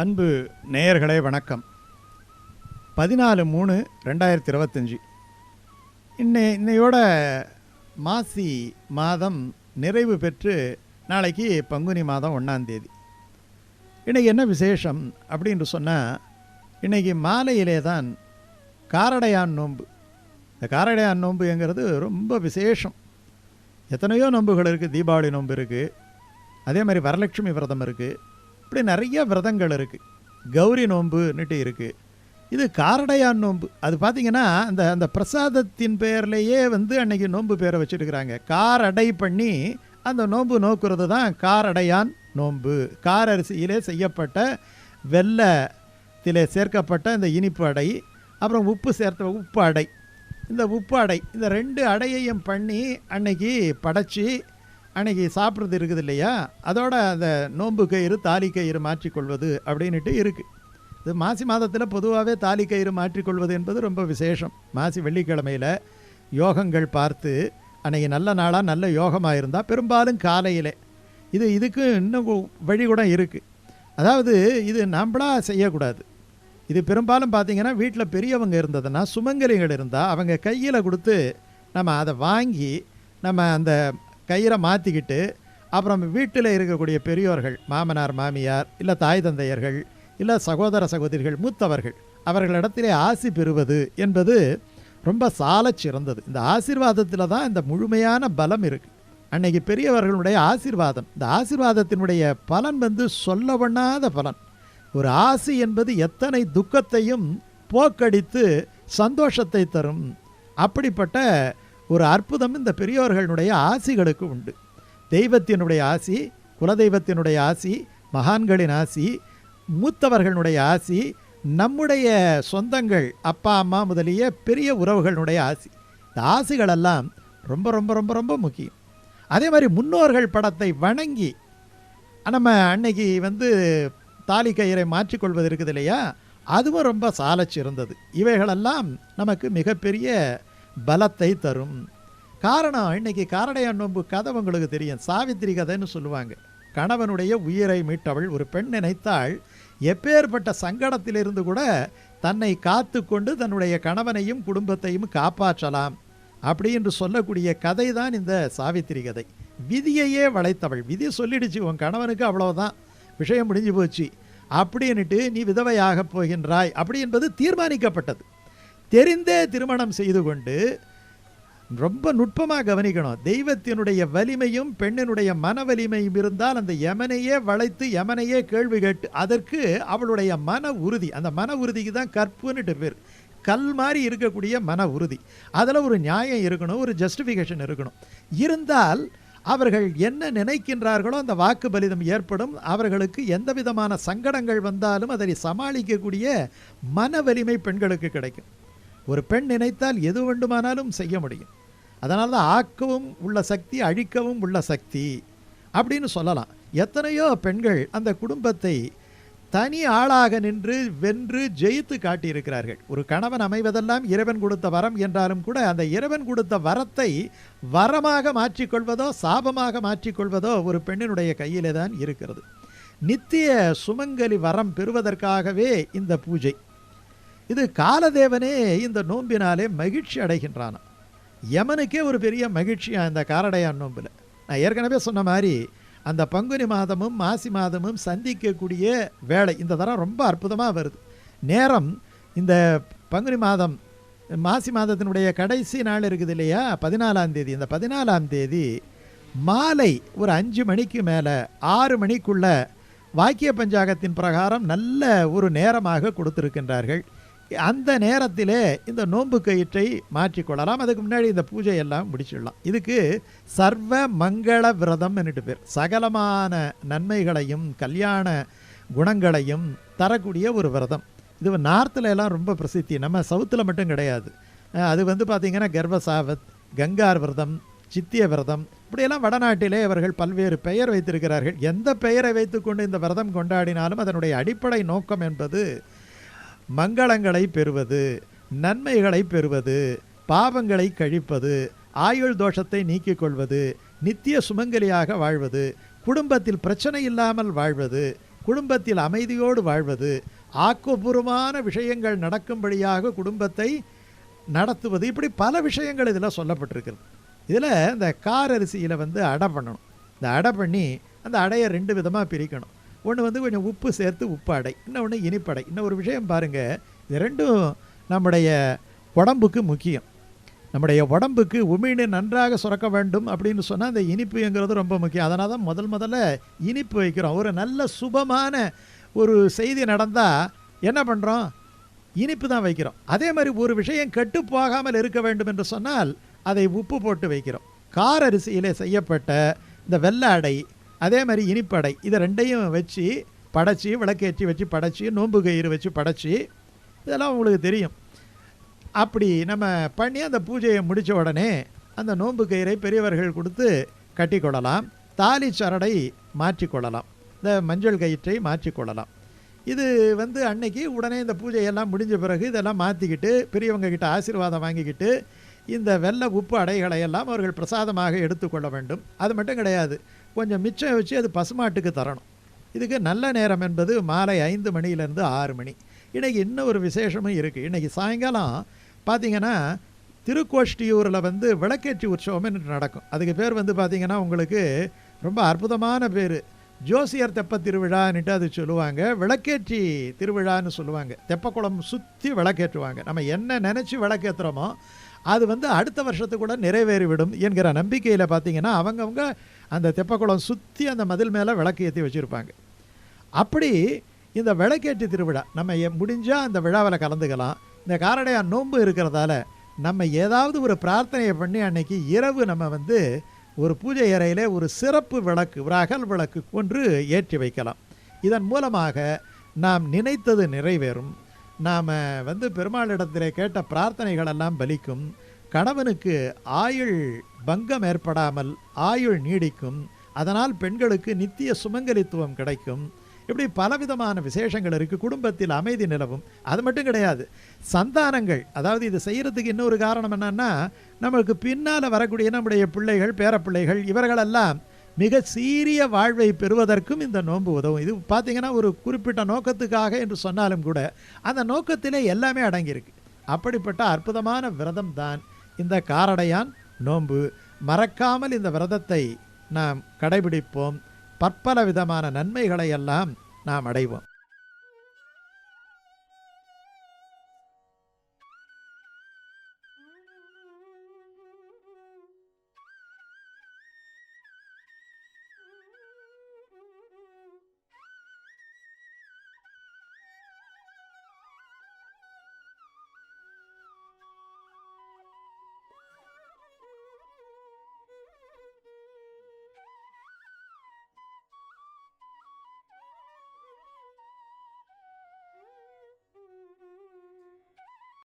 அன்பு நேயர்களே வணக்கம். பதினாலு மூணு ரெண்டாயிரத்தி இருபத்தஞ்சி. இன்னை இன்னையோட மாசி மாதம் நிறைவு பெற்று நாளைக்கு பங்குனி மாதம் ஒன்றாந்தேதி இன்றைக்கி என்ன விசேஷம் அப்படின்னு சொன்னால் இன்றைக்கி மாலையிலே தான் காரடையான் நோன்பு. இந்த காரடையான் நோன்புங்கிறது ரொம்ப விசேஷம். எத்தனையோ நோன்புகள் இருக்குது தீபாவளி நோன்பு இருக்குது அதே மாதிரி வரலட்சுமி விரதம் இருக்குது இப்படி நிறைய விரதங்கள் இருக்குது கௌரி நோன்புன்னுட்டு இருக்குது இது காரடையான் நோன்பு அது பார்த்தீங்கன்னா அந்த அந்த பிரசாதத்தின் பேர்லேயே வந்து அன்னைக்கு நோன்பு பேரை வச்சுருக்கிறாங்க. காரடை பண்ணி அந்த நோன்பு நோக்குறது தான் காரடையான் நோன்பு காரரிசியிலே செய்யப்பட்ட வெள்ளத்திலே சேர்க்கப்பட்ட இந்த இனிப்பு அடை அப்புறம் உப்பு சேர்த்த உப்பு அடை. இந்த உப்பு அடை இந்த ரெண்டு அடையையும் பண்ணி அன்னைக்கு படைச்சி அன்றைக்கி சாப்பிட்றது இருக்குது இல்லையா? அதோட அந்த நோன்பு கயிறு தாலி கயிறு மாற்றிக்கொள்வது அப்படின்ட்டு இருக்குது இது மாசி மாதத்தில் பொதுவாகவே தாலி கயிறு மாற்றிக்கொள்வது என்பது ரொம்ப விசேஷம். மாசி வெள்ளிக்கிழமையில் யோகங்கள் பார்த்து அன்றைக்கி நல்ல நாளாக நல்ல யோகமாக இருந்தால் பெரும்பாலும் காலையில். இது இதுக்கு இன்னும் வழி கூட இருக்குது அதாவது இது நம்மளாக செய்யக்கூடாது. இது பெரும்பாலும் பார்த்தீங்கன்னா வீட்டில் பெரியவங்க இருந்ததுன்னா சுமங்கலிகள் இருந்தால் அவங்க கையில் கொடுத்து நம்ம அதை வாங்கி நம்ம அந்த கயிறை மாற்றிக்கிட்டு அப்புறம் வீட்டில் இருக்கக்கூடிய பெரியோர்கள் மாமனார் மாமியார் இல்லை தாய் தந்தையர்கள் இல்லை சகோதர சகோதரிகள் மூத்தவர்கள் அவர்களிடத்திலே ஆசி பெறுவது என்பது ரொம்ப சாலச் சிறந்தது. இந்த ஆசீர்வாதத்தில் தான் இந்த முழுமையான பலம் இருக்குது அன்னைக்கு பெரியவர்களுடைய ஆசீர்வாதம். இந்த ஆசீர்வாதத்தினுடைய பலன் வந்து சொல்லவண்ணாத பலன். ஒரு ஆசி என்பது எத்தனை துக்கத்தையும் போக்கடித்து சந்தோஷத்தை தரும். அப்படிப்பட்ட ஒரு அற்புதம் இந்த பெரியோர்களுடைய ஆசிகளுக்கு உண்டு. தெய்வத்தினுடைய ஆசி குலதெய்வத்தினுடைய ஆசி மகான்களின் ஆசி மூத்தவர்களுடைய ஆசி நம்முடைய சொந்தங்கள் அப்பா அம்மா முதலிய பெரிய உறவுகளுடைய ஆசி. இந்த ஆசிகளெல்லாம் ரொம்ப ரொம்ப ரொம்ப ரொம்ப முக்கியம். அதே மாதிரி முன்னோர்கள் படத்தை வணங்கி நம்ம அன்னைக்கு வந்து தாலி கயிறை மாற்றிக்கொள்வது இருக்குது இல்லையா? அதுவும் ரொம்ப சாலச்சிறந்தது இவைகளெல்லாம் நமக்கு மிகப்பெரிய பலத்தை தரும். காரணம் இன்னைக்கு காரடையான் நோன்பு கதை உங்களுக்கு தெரியும். சாவித்திரி கதைன்னு சொல்லுவாங்க. கணவனுடைய உயிரை மீட்டவள் ஒரு பெண் நினைத்தாள். எப்பேற்பட்ட சங்கடத்திலிருந்து கூட தன்னை காத்து கொண்டு தன்னுடைய கணவனையும் குடும்பத்தையும் காப்பாற்றலாம். அப்படி என்று சொல்லக்கூடிய கதை தான் இந்த சாவித்திரி கதை. விதியையே வளைத்தவள். விதி சொல்லிடுச்சு உன் கணவனுக்கு அவ்வளோதான் விஷயம் முடிஞ்சு போச்சு. அப்படின்னுட்டு நீ விதவையாக போகின்றாய். அப்படி என்பது தீர்மானிக்கப்பட்டது. தெரிந்தே திருமணம் செய்து கொண்டு ரொம்ப நுட்பமாக கவனிக்கணும். தெய்வத்தினுடைய வலிமையும் பெண்ணினுடைய மன வலிமையும் இருந்தால் அந்த யமனையே வளைத்து யமனையே கேள்வி கேட்டு அதற்கு அவளுடைய மன உறுதி. அந்த மன உறுதிக்கு தான் கற்புன்னுட்டு பேர். கல் மாதிரி இருக்கக்கூடிய மன உறுதி. அதில் ஒரு நியாயம் இருக்கணும் ஒரு ஜஸ்டிஃபிகேஷன் இருக்கணும். இருந்தால் அவர்கள் என்ன நினைக்கின்றார்களோ அந்த வாக்கு பலிதம் ஏற்படும். அவர்களுக்கு எந்த விதமான சங்கடங்கள் வந்தாலும் அதை சமாளிக்கக்கூடிய மன வலிமை பெண்களுக்கு கிடைக்கும். ஒரு பெண் நினைத்தால் எது வேண்டுமானாலும் செய்ய முடியும். அதனால தான் ஆக்கவும் உள்ள சக்தி அழிக்கவும் உள்ள சக்தி அப்படின்னு சொல்லலாம். எத்தனையோ பெண்கள் அந்த குடும்பத்தை தனி ஆளாக நின்று வென்று ஜெயித்து காட்டியிருக்கிறார்கள். ஒரு கணவன் அமைவதெல்லாம் இறைவன் கொடுத்த வரம் என்றாலும் கூட அந்த இறைவன் கொடுத்த வரத்தை வரமாக மாற்றிக்கொள்வதோ சாபமாக மாற்றிக்கொள்வதோ ஒரு பெண்ணினுடைய கையிலே தான் இருக்கிறது. நித்திய சுமங்கலி வரம் பெறுவதற்காகவே இந்த பூஜை. இது காலதேவனே இந்த நோம்பினாலே மகிழ்ச்சி அடைகின்றானாம் யமனுக்கே ஒரு பெரிய மகிழ்ச்சியாக இந்த காரடையான் நோம்பில் நான் ஏற்கனவே சொன்ன மாதிரி அந்த பங்குனி மாதமும் மாசி மாதமும் சந்திக்கக்கூடிய வேலை இந்த தரம் ரொம்ப அற்புதமாக வருது. நேரம் இந்த பங்குனி மாதம் மாசி மாதத்தினுடைய கடைசி நாள் இருக்குது இல்லையா? பதினாலாம் தேதி. இந்த பதினாலாம் தேதி மாலை ஒரு அஞ்சு மணிக்கு மேலே ஆறு மணிக்குள்ள வாக்கிய பஞ்சாகத்தின் பிரகாரம் நல்ல ஒரு நேரமாக கொடுத்துருக்கின்றார்கள். அந்த நேரத்திலே இந்த நோன்பு கயிற்றை மாற்றிக்கொள்ளலாம். அதுக்கு முன்னாடி இந்த பூஜை எல்லாம் முடிச்சிடலாம். இதுக்கு சர்வ மங்கள விரதம் என்னட்டு பேர். சகலமான நன்மைகளையும் கல்யாண குணங்களையும் தரக்கூடிய ஒரு விரதம். இது நார்த்தில் எல்லாம் ரொம்ப பிரசித்தி. நம்ம சவுத்தில் மட்டும் கிடையாது. அது வந்து பார்த்திங்கன்னா கர்வசாவத் கங்கார் விரதம் சித்திய விரதம். இப்படியெல்லாம் வடநாட்டிலே அவர்கள் பல்வேறு பெயர் வைத்திருக்கிறார்கள். எந்த பெயரை வைத்துக்கொண்டு இந்த விரதம் கொண்டாடினாலும் அதனுடைய அடிப்படை நோக்கம் என்பது மங்களங்களை பெறுவது நன்மைகளை பெறுவது பாவங்களை கழிப்பது ஆயுள் தோஷத்தை நீக்கிக் கொள்வது நித்திய சுமங்கலியாக வாழ்வது குடும்பத்தில் பிரச்சனை இல்லாமல் வாழ்வது குடும்பத்தில் அமைதியோடு வாழ்வது ஆக்கப்பூர்வமான விஷயங்கள் நடக்கும்படியாக குடும்பத்தை நடத்துவது இப்படி பல விஷயங்கள் இதில் சொல்லப்பட்டிருக்கிறது. இதில் இந்த கார் அரிசியில் வந்து அடை பண்ணணும். இந்த அடை பண்ணி அந்த அடையை ரெண்டு விதமாக பிரிக்கணும். ஒன்று வந்து கொஞ்சம் உப்பு சேர்த்து உப்பாடை இன்னொன்று இனிப்படை. இன்னும் ஒரு விஷயம் பாருங்கள் இது ரெண்டும் நம்முடைய உடம்புக்கு முக்கியம். நம்முடைய உடம்புக்கு உமிழ்நீர் நன்றாக சுரக்க வேண்டும் அப்படின்னு சொன்னால் அந்த இனிப்புங்கிறது ரொம்ப முக்கியம். அதனால் தான் முதல் முதல்ல இனிப்பு வைக்கிறோம். ஒரு நல்ல சுபமான ஒரு செய்தி நடந்தால் என்ன பண்ணுறோம் இனிப்பு தான் வைக்கிறோம். அதே மாதிரி ஒரு விஷயம் கெட்டு போகாமல் இருக்க வேண்டும் என்று சொன்னால் அதை உப்பு போட்டு வைக்கிறோம். கார் அரிசியிலே செய்யப்பட்ட இந்த வெள்ளை அடை அதே மாதிரி இனிப்படை. இதை ரெண்டையும் வச்சு படைச்சி விளக்கேற்றி வச்சு படைச்சி நோன்பு கயிறு வச்சு படைச்சி இதெல்லாம் உங்களுக்கு தெரியும். அப்படி நம்ம பண்ணி அந்த பூஜையை முடித்த உடனே அந்த நோன்பு கயிறை பெரியவர்கள் கொடுத்து கட்டிக்கொள்ளலாம். தாலி சரடை மாற்றிக்கொள்ளலாம். இந்த மஞ்சள் கயிற்றை மாற்றிக்கொள்ளலாம். இது வந்து அன்னைக்கு உடனே இந்த பூஜையெல்லாம் முடிஞ்ச பிறகு இதெல்லாம் மாற்றிக்கிட்டு பெரியவங்க கிட்ட ஆசீர்வாதம் வாங்கிக்கிட்டு இந்த வெள்ளை உப்பு அடைகளை எல்லாம் அவர்கள் பிரசாதமாக எடுத்துக்கொள்ள வேண்டும். அது மட்டும் கிடையாது. கொஞ்சம் மிச்சம் வச்சு அது பசுமாட்டுக்கு தரணும். இதுக்கு நல்ல நேரம் என்பது மாலை ஐந்து மணியிலேருந்து ஆறு மணி. இன்றைக்கி இன்னும் ஒரு விசேஷமும் இருக்குது இன்றைக்கி சாயங்காலம் பார்த்தீங்கன்னா திருக்கோஷ்டியூரில் வந்து விளக்கேற்றி உற்சவம் நடக்கும். அதுக்கு பேர் வந்து பார்த்திங்கன்னா உங்களுக்கு ரொம்ப அற்புதமான பேர். ஜோசியர் தெப்ப திருவிழான்னுட்டு அது சொல்லுவாங்க. விளக்கேற்றி திருவிழான்னு சொல்லுவாங்க. தெப்பக்குளம் சுற்றி விளக்கேற்றுவாங்க. நம்ம என்ன நினச்சி விளக்கேற்றுறோமோ அது வந்து அடுத்த வருஷத்துக்கு கூட நிறைவேறிவிடும் என்கிற நம்பிக்கையில் பார்த்திங்கன்னா அவங்கவுங்க அந்த தெப்பக்குளம் சுற்றி அந்த மதில் மேலே விளக்கு ஏற்றி வச்சுருப்பாங்க. அப்படி இந்த விளக்கேற்றி திருவிழா நம்ம முடிஞ்சால் அந்த விழாவில் கலந்துக்கலாம். இந்த காரடையான் நோன்பு இருக்கிறதால நம்ம ஏதாவது ஒரு பிரார்த்தனையை பண்ணி அன்னைக்கு இரவு நம்ம வந்து ஒரு பூஜை அறையிலே ஒரு சிறப்பு விளக்கு ஒரு அகல் விளக்கு ஒன்று ஏற்றி வைக்கலாம். இதன் மூலமாக நாம் நினைத்தது நிறைவேறும். நாம் வந்து பெருமாளிடத்திலே கேட்ட பிரார்த்தனைகள் எல்லாம் பலிக்கும். கணவனுக்கு ஆயுள் பங்கம் ஏற்படாமல் ஆயுள் நீடிக்கும். அதனால் பெண்களுக்கு நித்திய சுமங்கலித்துவம் கிடைக்கும். இப்படி பலவிதமான விசேஷங்கள் இருக்குது குடும்பத்தில் அமைதி நிலவும். அது மட்டும் கிடையாது. சந்தானங்கள் அதாவது இது செய்கிறதுக்கு இன்னொரு காரணம் என்னென்னா நமக்கு பின்னால் வரக்கூடிய நம்முடைய பிள்ளைகள் பேரப்பிள்ளைகள் இவர்களெல்லாம் மிக சீரிய வாழ்வை பெறுவதற்கும் இந்த நோன்பு உதவும். இது பார்த்திங்கன்னா ஒரு குறிப்பிட்ட நோக்கத்துக்காக என்று சொன்னாலும் கூட அந்த நோக்கத்திலே எல்லாமே அடங்கியிருக்கு. அப்படிப்பட்ட அற்புதமான விரதம் தான் இந்த காரடையான் நோன்பு. மறக்காமல் இந்த விரதத்தை நாம் கடைபிடிப்போம். பற்பல விதமான நன்மைகளை எல்லாம் நாம் அடைவோம்.